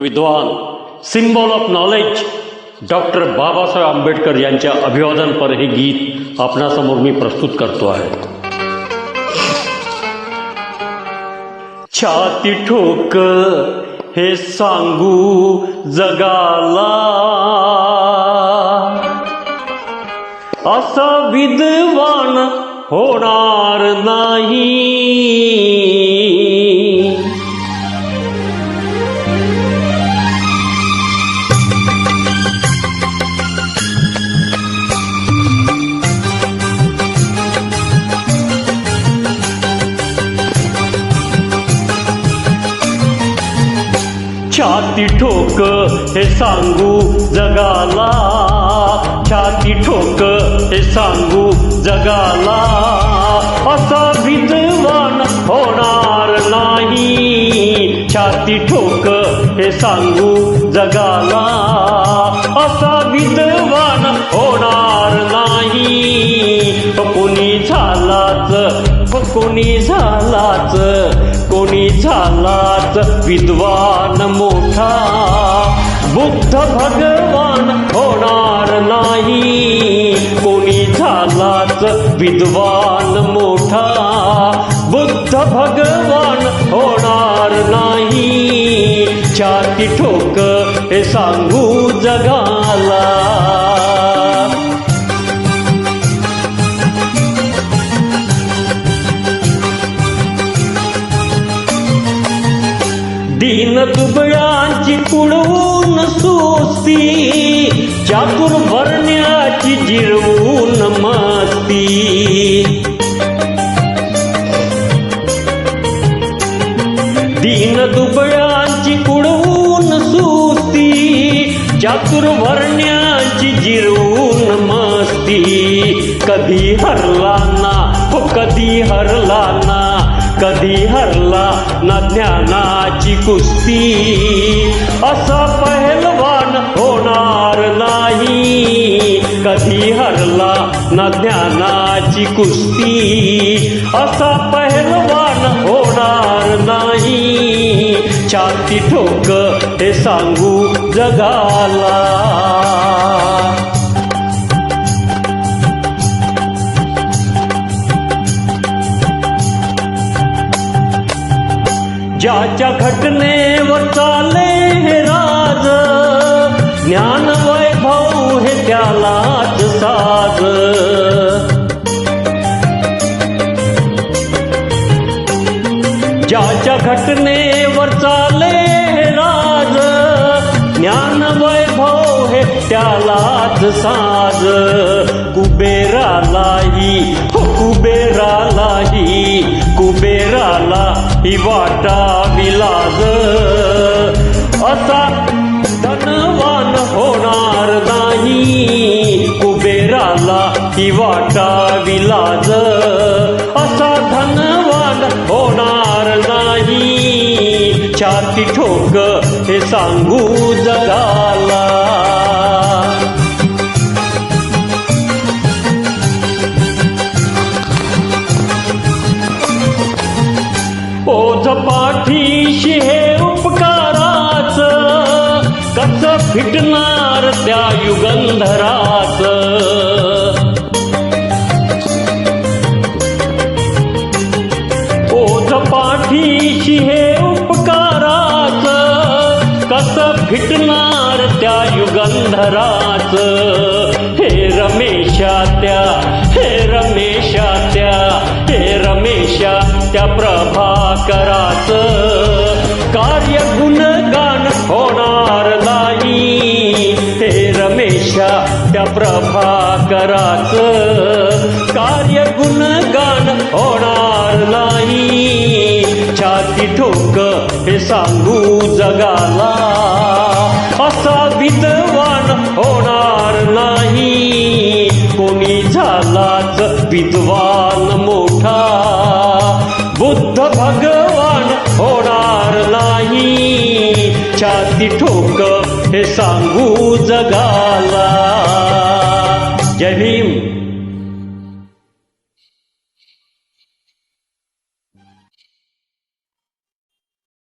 विद्वान symbol of knowledge doctor Babasaheb Ambedkar यांच्या अभिवादनपर हे गीत आपणासमोर मी प्रस्तुत करतो आहे. छाती ठोक हे सांगू जगाला. असा विद्वान होणार नाही. छाती ठोक हे सांगू जगाला. छाती ठोक हे सांगू जगाला. असा विद्वान होणार नाही. छाती ठोक हे सांगू जगाला. असा विद्वान होणार नाही. कोणी झालाच कोणी झाला विद्वान मोठा बुद्ध भगवान होणार नाही. कोणी झालाच विद्वान मोठा बुद्ध भगवान होणार नाही. छाती ठोक हे सांगू जगाला. दीन दुबळ्यांची पुढवून सुस्ती चातुर्वर्ण्याची जिरवून मस्ती. दीन दुबळ्यांची पुढवून सुस्ती चातुर्वर्ण्याची जिरवून मस्ती. कधी हरला ना हो कधी हरला ना कधी हरला ना ज्ञानाची कुस्ती. असा पहलवान होणार नाही. कधी हरला ना ज्ञानाची कुस्ती. असा पहलवान होणार नाही. छाती ठोक हे सांगू जगाला. ज्याच्या घटनेवर चाले हे राज. ज्ञान वैभव हे त्यालाच साज. ज्याच्या घटनेवर चाले हे राज. ज्ञान वैभव हे त्यालाच साज. कुबेरालाही हो कुबेरालाही कुबेराला ही वाटा विलाज. असा धनवान होणार नाही. कुबेराला ही वाटा विलाज. असा धनवान होणार नाही. छाती ठोक हे सांगू जगाला. फिटणार त्या युगंधरात. ओझ पाठीशी हे उपकाराच कस फिटणार त्या युगंधराच हे रमेशा त्या हे रमेशा त्या हे रमेशा त्या प्रभाकराच प्रभाकराच कार्य गुणगान होणार नाही. छाती ठोक हे सांगू जगाला असा विद्वान होणार नाही. कोणी झालाच विद्वान मोठा बुद्ध भगवान होणार नाही. छाती ठोक हे सांगू जगाला.